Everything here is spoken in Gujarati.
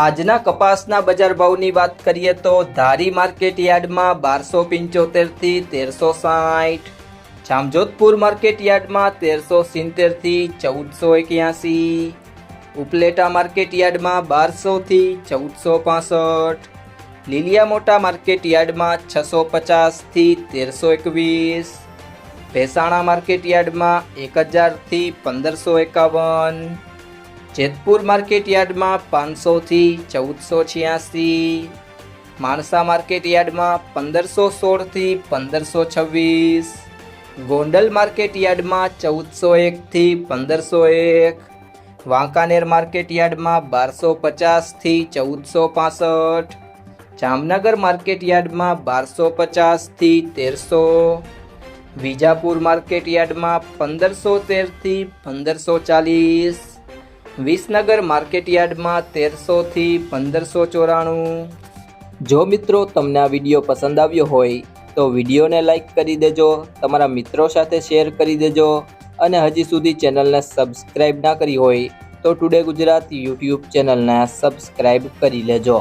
આજના કપાસના બજાર ભાવની વાત કરીએ તો ધારી માર્કેટ યાર્ડમાં બારસો પંચોતેરથી તેરસો સાઠ, જામજોધપુર માર્કેટ યાર્ડમાં તેરસો સિત્તેરથી ચૌદસો એક્યાસી, ઉપલેટા માર્કેટ યાર્ડમાં બારસોથી ચૌદસો પાસઠ લીલિયા મોટા માર્કેટ યાર્ડમાં છસો પચાસથી તેરસો એકવીસ, ભેસાણા માર્કેટ યાર્ડમાં એક હજારથી પંદરસો એકાવન જેતપુર માર્કેટ યાર્ડમાં પાંચસોથી ચૌદસો છ્યાસી માણસા માર્કેટ યાર્ડમાં પંદરસો સોળથી પંદરસો છવ્વીસ ગોંડલ માર્કેટ યાર્ડમાં ચૌદસો એકથી પંદરસો એક વાંકાનેર માર્કેટ યાર્ડમાં બારસો પચાસથી ચૌદસો પાસઠ જામનગર માર્કેટ યાર્ડમાં બારસો પચાસથી તેરસો, વિજાપુર માર્કેટ યાર્ડમાં પંદરસો તેરથી પંદરસો ચાલીસ વિસનગર માર્કેટ યાર્ડમાં તેરસોથી પંદરસો ચોરાણું. જો મિત્રો તમને આ વીડિયો પસંદ આવ્યો હોય, તો વિડીયોને લાઇક કરી દેજો, તમારા મિત્રો સાથે શેર કરી દેજો, અને હજી સુધી ચેનલને સબસ્ક્રાઈબ ના કરી હોય, તો ટુડે ગુજરાત યુટ્યુબ ચેનલને સબસ્ક્રાઈબ કરી લેજો.